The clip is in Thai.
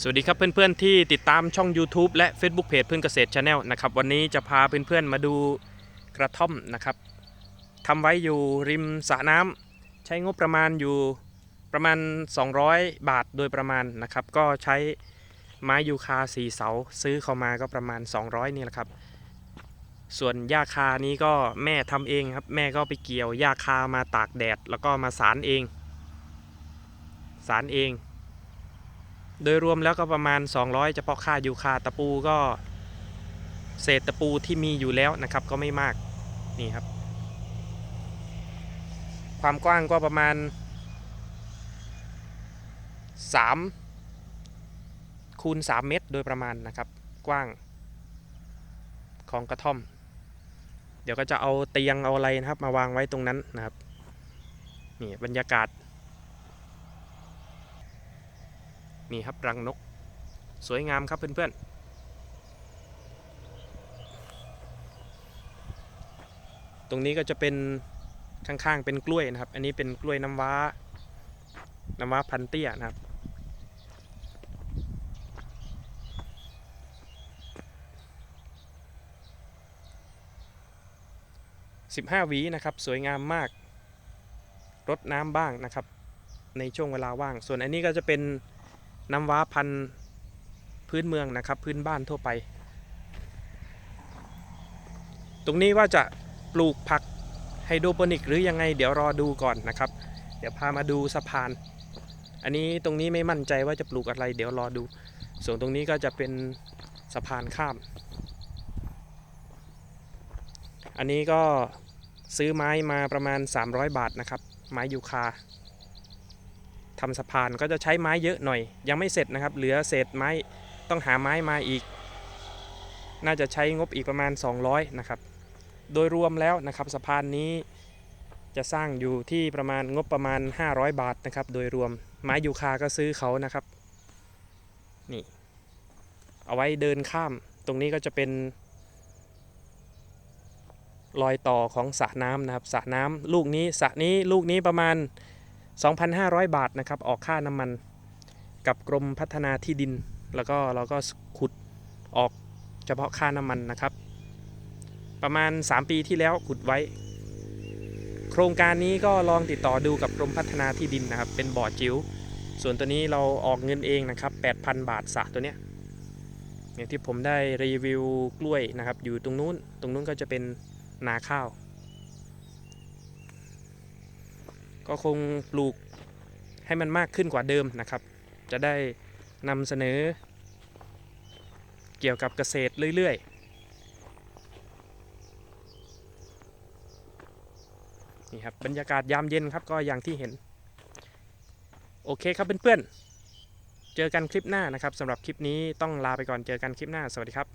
สวัสดีครับเพื่อนๆที่ติดตามช่อง YouTube และ Facebook Page เพื่อนเกษตร Channel นะครับวันนี้จะพาเพื่อนๆมาดูกระท่อมนะครับทำไว้อยู่ริมสระน้ำใช้งบประมาณอยู่ประมาณ 200 บาทโดยประมาณนะครับก็ใช้ไม้ยูคาสีเสาซื้อเข้ามาก็ประมาณ 200 นี่แหละครับ ส่วนหญ้าคานี้ก็แม่ทำเองครับแม่ก็ไปเกี่ยวหญ้าคามาตากแดด แล้วก็มาสารเอง สารเอง โดยรวมแล้วก็ประมาณ 200 เฉพาะค่ายูคาตะปูก็ เศษตะปูที่มีอยู่แล้วนะครับ ก็ไม่มากนี่ครับ ความกว้างก็ประมาณ 3 คูณ 3 เมตรโดยประมาณนะครับ กว้างของกระท่อม เดี๋ยวก็จะเอาเตียงเอาอะไรนะครับ มาวางไว้ตรงนั้นนะครับนี่บรรยากาศ นี่ครับรังนก สวยงามครับเพื่อนๆตรงนี้ก็จะเป็นข้างๆเป็นกล้วยนะครับ อันนี้เป็นกล้วยน้ำว้า น้ำว้าพันเตี้ยนะครับ15หวีนะครับ สวยงามมาก รดน้ำบ้างนะครับ ในช่วงเวลาว่าง ส่วนอันนี้ก็จะเป็น น้ำว้าพันธุ์พื้นเมืองนะครับ พื้นบ้านทั่วไป ตรงนี้ว่าจะปลูกผักไฮโดรโปนิก หรือยังไงเดี๋ยวรอดูก่อนนะครับ เดี๋ยวพามาดูสะพาน อันนี้ตรงนี้ไม่มั่นใจว่าจะปลูกอะไร เดี๋ยวรอดู ส่วนตรงนี้ก็จะเป็นสะพานข้าม อันนี้ก็ซื้อไม้มาประมาณ 300 บาทนะครับ ไม้ยูคา ทำสะพานก็จะใช้ไม้เยอะหน่อย ยังไม่เสร็จนะครับ เหลือเศษไม้ต้องหาไม้มาอีก น่าจะใช้งบอีกประมาณ 200 นะครับ โดยรวมแล้วนะครับสะพานนี้จะสร้างอยู่ที่ประมาณงบประมาณ 500 บาทนะครับ โดยรวมไม้ยูคาก็ซื้อเขานะครับนี่เอาไว้เดินข้าม ตรงนี้ก็จะเป็น รอยต่อของสระน้ำนะครับสระน้ำลูกนี้สระนี้ลูกนี้ประมาณ 2,500 บาทนะครับ ออกค่าน้ำมันกับกรมพัฒนาที่ดิน แล้วก็เราก็ขุดออกเฉพาะค่าน้ำมันนะครับ ประมาณ 3 ปีที่แล้วขุดไว้ โครงการนี้ก็ลองติดต่อดูกับกรมพัฒนาที่ดินนะครับ เป็นบ่อจิ๋วส่วนตัวนี้เราออกเงินเองนะครับ 8,000 บาทสะตัวเนี้ยอย่างที่ผมได้รีวิวกล้วยนะครับ อยู่ตรงนู้น ตรงนู้นก็จะเป็นนาข้าว ก็คงปลูกให้มันมากขึ้นกว่าเดิมนะครับ จะได้นำเสนอ เกี่ยวกับเกษตรเรื่อยๆ นี่ครับบรรยากาศยามเย็นครับก็อย่างที่เห็น โอเคครับเพื่อนๆ เจอกันคลิปหน้านะครับสำหรับคลิปนี้ต้องลาไปก่อนเจอกันคลิปหน้าสวัสดีครับ